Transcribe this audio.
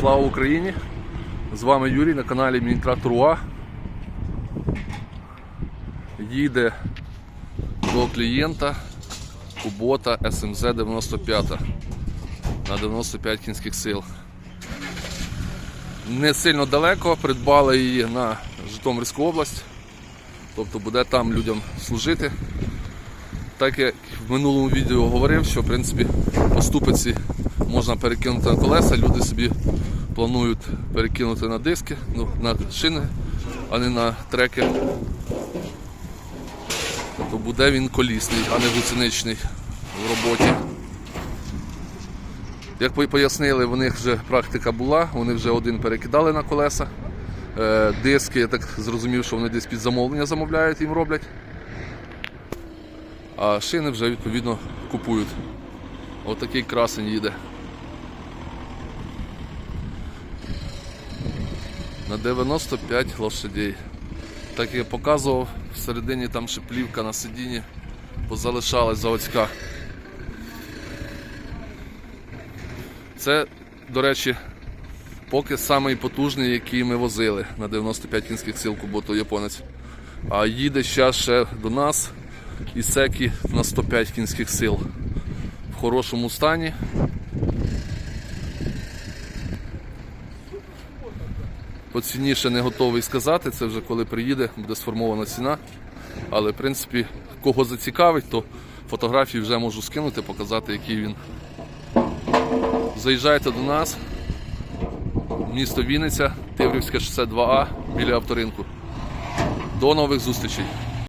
Слава Україні! З вами Юрій на каналі Мінітрактор УА. Їде до клієнта Кубота SMZ 95 на 95 кінських сил. Не сильно далеко, придбали її на Житомирську область, тобто буде там людям служити. Так як в минулому відео говорив, що в принципі по ступиці можна перекинути на колеса, люди собі планують перекинути на диски, ну, на шини, а не на треки. То буде він колісний, а не гусеничний в роботі. Як ви пояснили, у них вже практика була, вони вже один перекидали на колеса. Е, Диски, я так зрозумів, що вони десь під замовлення замовляють, їм роблять. А шини вже відповідно купують. Отакий красень їде. На 95 лошадей. Так я показував, всередині там ще плівка на сидінні позалишалась заводська. Це, до речі, поки самий потужний, який ми возили на 95 кінських сил куботу японець. А їде зараз ще до нас Ісекі на 105 кінських сил. В хорошому стані. По ціні ще не готовий сказати, це вже коли приїде, буде сформована ціна. Але в принципі, кого зацікавить, то фотографії вже можу скинути, показати, який він. Заїжджайте до нас, місто Вінниця, Тиврівське 62А біля авторинку. До нових зустрічей!